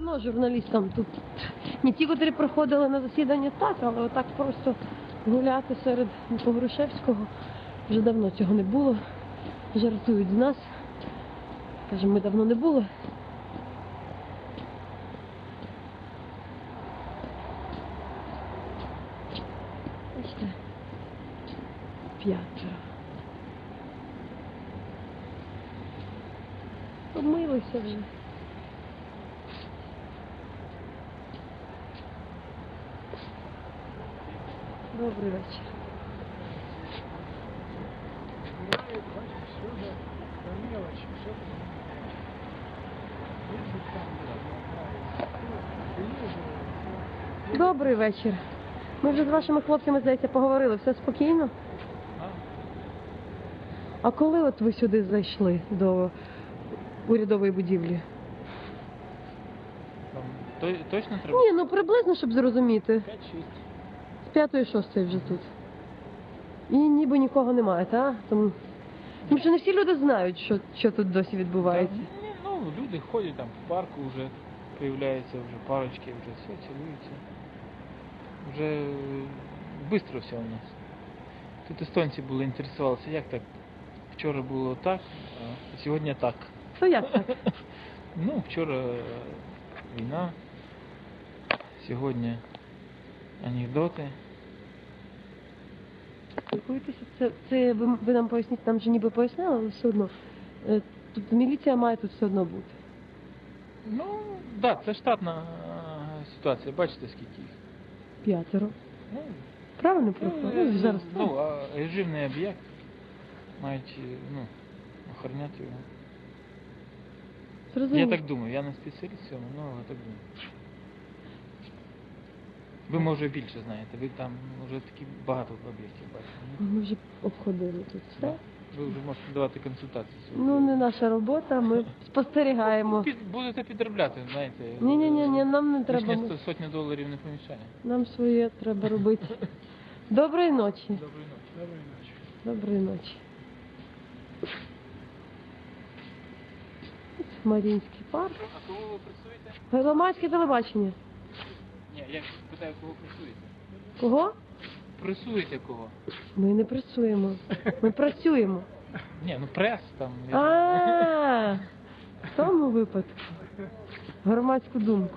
давно журналістам тут не ті, котрі приходили на засідання, так, але отак просто гуляти серед Погрушевського вже давно цього не було. Жартують з нас. Кажемо, ми давно не були. Бачите? П'ятеро. Помилися вже. Добрий вечір. Бывает, бачишь, все же по мелочи, все Если там приезжие, Добрий вечір. Ми вже з вашими хлопцями, здається, поговорили. Все спокійно? А коли от ви сюди зайшли до урядової будівлі? Там, то, точно треба? Ні, ну приблизно, щоб зрозуміти. 5-6. З п'ятої шостої вже тут. І ніби нікого немає, так? Тому, тому що не всі люди знають, що, що тут досі відбувається. Ні, ну, люди ходять там в парку, вже появляються вже парочки, вже все, цілуються. Вже швидко все у нас. Тут естонці були інтересувалися, як так? Вчора було так, а сьогодні так. То як так? Ну, вчора е, війна, сьогодні анекдоти. Спілкуєтеся? Це, це ви, ви нам поясніть, там же ніби пояснили, але все одно. Е, Тут міліція має тут все одно бути. Ну, так, да, це штатна е, ситуація, бачите, скільки їх. П'ятеро. Ну, Правильно Ну, е, Ну, зараз. ну, а режимний об'єкт мають е, ну, охороняти його. Я Зрозуміло. так думаю, я не спеціаліст в цьому, ну, але так думаю. Ви, може, більше знаєте, ви там вже такі багато об'єктів бачите. Ми вже обходили тут все. Ви вже можете давати консультації. Ну, не наша робота, ми спостерігаємо. Під, будете підробляти, знаєте. Ні, ні, ні, ні, нам не треба. Лишні сотні доларів не помішає. Нам своє треба робити. Доброї ночі. Доброї ночі. Доброй ночи. Доброї ночі. Марінський парк. А кого ви працюєте? Громадське телебачення. Ні, я питаю, кого пресуєте? Кого? Пресуєте кого? Ми не працюємо. Ми працюємо. Ні, ну прес там. я А, в тому випадку. Громадську думку.